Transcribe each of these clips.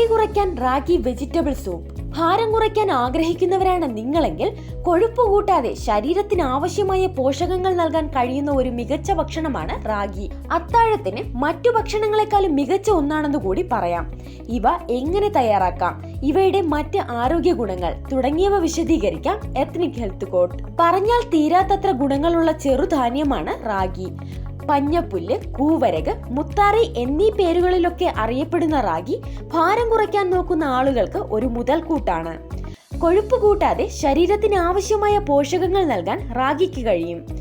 തടി കുറയ്ക്കാൻ ragi vegetable soup ഭാരം കുറയ്ക്കാൻ ആഗ്രഹിക്കുന്നവരാണ് നിങ്ങളെങ്കിൽ കൊഴുപ്പ് കൂട്ടാതെ ശരീരത്തിന് ആവശ്യമായ പോഷകങ്ങൾ നൽകാൻ കഴിയുന്ന ഒരു മികച്ച ഭക്ഷണമാണ് റാഗി. അത്താഴത്തിന് മറ്റു ഭക്ഷണങ്ങളെക്കാളും മികച്ച ഒന്നാണെന്ന് കൂടി പറയാം. ഇവ എങ്ങനെ തയ്യാറാക്കാം? ഇവയുടെ മറ്റ് ആരോഗ്യ ഗുണങ്ങൾ തുടങ്ങിയവ വിശദീകരിക്കാം എത്നിക് ഹെൽത്ത് കോട്ട് പറഞ്ഞാൽ തീരാത്തത്ര ഗുണങ്ങളുള്ള ചെറുധാന്യമാണ് റാഗി. പഞ്ഞപ്പുല്ല് കൂവരക് മുത്താറി എന്നീ പേരുകളിലൊക്കെ അറിയപ്പെടുന്ന റാഗി ഭാരം കുറയ്ക്കാൻ നോക്കുന്ന ആളുകൾക്ക് ഒരു മുതൽക്കൂട്ടാണ്. കൊഴുപ്പ് കൂട്ടാതെ ശരീരത്തിന് ആവശ്യമായ പോഷകങ്ങൾ നൽകാൻ റാഗിക്ക് കഴിയും.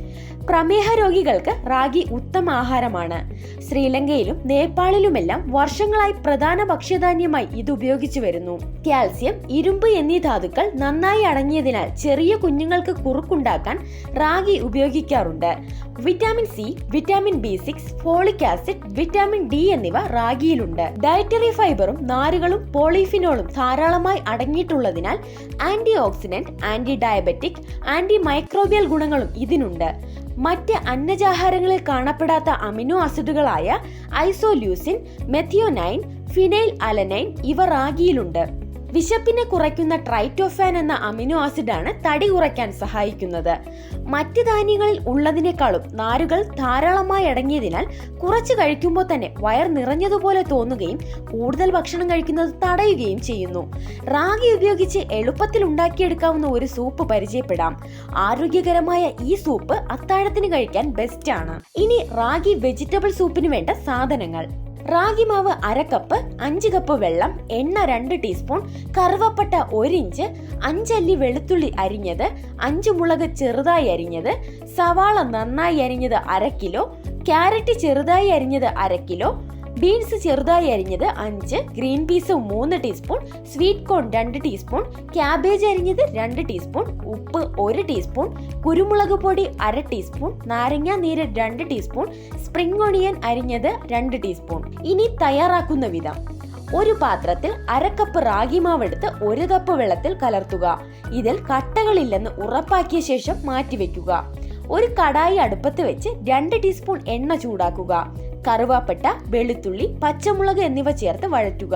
പ്രമേഹ രോഗികൾക്ക് റാഗി ഉത്തമ ആഹാരമാണ്. ശ്രീലങ്കയിലും നേപ്പാളിലുമെല്ലാം വർഷങ്ങളായി പ്രധാന ഭക്ഷ്യധാന്യമായി ഇത് ഉപയോഗിച്ചു വരുന്നു. കാൽസ്യം ഇരുമ്പ് എന്നീ ധാതുക്കൾ നന്നായി അടങ്ങിയതിനാൽ ചെറിയ കുഞ്ഞുങ്ങൾക്ക് കുറുക്കുണ്ടാക്കാൻ റാഗി ഉപയോഗിക്കാറുണ്ട്. Vitamin C vitamin B six folic acid vitamin D എന്നിവ റാഗിയിലുണ്ട്. ഡയറ്ററി ഫൈബറും നാരുകളും പോളിഫിനോളും ധാരാളമായി അടങ്ങിയിട്ടുള്ളതിനാൽ antioxidant antidiabetic antimicrobial ഗുണങ്ങളും ഇതിനുണ്ട്. മറ്റ് അന്നജാഹാരങ്ങളിൽ കാണപ്പെടാത്ത അമിനോ ആസിഡുകളായ ഐസോല്യൂസിൻ മെഥിയോനൈൻ ഫിനൈൽ അലനൈൻ ഇവ റാഗിയിലുണ്ട്. വിശപ്പിനെ കുറയ്ക്കുന്ന ട്രൈറ്റോഫാൻ എന്ന അമിനോ ആസിഡാണ് തടി കുറയ്ക്കാൻ സഹായിക്കുന്നത്. മറ്റ് ധാന്യങ്ങളിൽ ഉള്ളതിനേക്കാളും നാരുകൾ ധാരാളമായി അടങ്ങിയതിനാൽ കുറച്ച് കഴിക്കുമ്പോൾ തന്നെ വയർ നിറഞ്ഞതുപോലെ തോന്നുകയും കൂടുതൽ ഭക്ഷണം കഴിക്കുന്നത് തടയുകയും ചെയ്യുന്നു. റാഗി ഉപയോഗിച്ച് എളുപ്പത്തിൽ ഉണ്ടാക്കിയെടുക്കാവുന്ന ഒരു സൂപ്പ് പരിചയപ്പെടാം. ആരോഗ്യകരമായ ഈ സൂപ്പ് അത്താഴത്തിന് കഴിക്കാൻ ബെസ്റ്റ് ആണ്. ഇനി റാഗി വെജിറ്റബിൾ സൂപ്പിന് വേണ്ട സാധനങ്ങൾ. റാഗി മാവ് അര കപ്പ് അഞ്ച് കപ്പ് വെള്ളം എണ്ണ രണ്ട് ടീസ്പൂൺ കറുവപ്പട്ട ഒരിഞ്ച് അഞ്ചല്ലി വെളുത്തുള്ളി അരിഞ്ഞത് അഞ്ച് മുളക് ചെറുതായി അരിഞ്ഞത് സവാള നന്നായി അരിഞ്ഞത് അര കിലോ ക്യാരറ്റ് ചെറുതായി അരിഞ്ഞത് അര കിലോ ബീൻസ് ചെറുതായി അരിഞ്ഞത് അഞ്ച് ഗ്രീൻ പീസ് മൂന്ന് ടീസ്പൂൺ സ്വീറ്റ് കോൺ രണ്ട് ടീസ്പൂൺ ക്യാബേജ് അരിഞ്ഞത് രണ്ട് ടീസ്പൂൺ ഉപ്പ് ഒരു ടീസ്പൂൺ കുരുമുളക് പൊടി അര ടീസ്പൂൺ നാരങ്ങ നീര് രണ്ട് ടീസ്പൂൺ സ്പ്രിംഗ് ഒണിയൻ അരിഞ്ഞത് രണ്ട് ടീസ്പൂൺ. ഇനി തയ്യാറാക്കുന്ന വിധം. ഒരു പാത്രത്തിൽ അര കപ്പ് റാഗി മാവെടുത്ത് ഒരു കപ്പ് വെള്ളത്തിൽ കലർത്തുക. ഇതിൽ കട്ടകളില്ലെന്ന് ഉറപ്പാക്കിയ ശേഷം മാറ്റിവെക്കുക. ഒരു കടായി അടുപ്പത്ത് വെച്ച് രണ്ട് ടീസ്പൂൺ എണ്ണ ചൂടാക്കുക. കറുവാപ്പട്ട വെളുത്തുള്ളി പച്ചമുളക് എന്നിവ ചേർത്ത് വഴറ്റുക.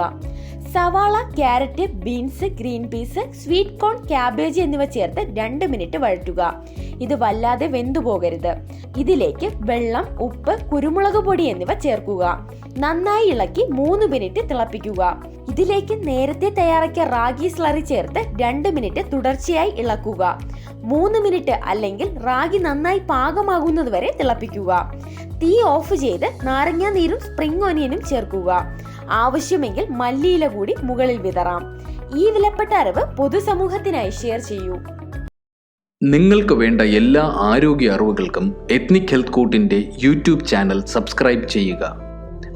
സവാള carrot beans green peas sweet corn cabbage എന്നിവ ചേർത്ത് രണ്ട് മിനിറ്റ് വഴറ്റുക. ഇത് വല്ലാതെ വെന്തു പോകരുത്. ഇതിലേക്ക് വെള്ളം ഉപ്പ് കുരുമുളക് പൊടി എന്നിവ ചേർക്കുക. നന്നായി ഇളക്കി മൂന്ന് മിനിറ്റ് തിളപ്പിക്കുക. ഇതിലേക്ക് നേരത്തെ തയ്യാറാക്കിയ റാഗി സ്ലറി ചേർത്ത് രണ്ട് മിനിറ്റ് തുടർച്ചയായി ഇളക്കുക. മൂന്ന് മിനിറ്റ് അല്ലെങ്കിൽ റാഗി നന്നായി പാകമാകുന്നത് വരെ തിളപ്പിക്കുക. തീ ഓഫ് ചെയ്ത് നാരങ്ങാ നീരും സ്പ്രിംഗ് ഒനിയനും ചേർക്കുക. ആവശ്യമെങ്കിൽ മല്ലിയില കൂടി മുകളിൽ വിതറാം. ഈ വിലപ്പെട്ട അറിവ് പൊതുസമൂഹത്തിനായി ഷെയർ ചെയ്യൂ. നിങ്ങൾക്ക് വേണ്ട എല്ലാ ആരോഗ്യ അറിവുകൾക്കും എത്നിക് ഹെൽത്ത് കോട്ടിന്റെ യൂട്യൂബ് ചാനൽ സബ്സ്ക്രൈബ് ചെയ്യുക.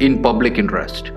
in Public Interest.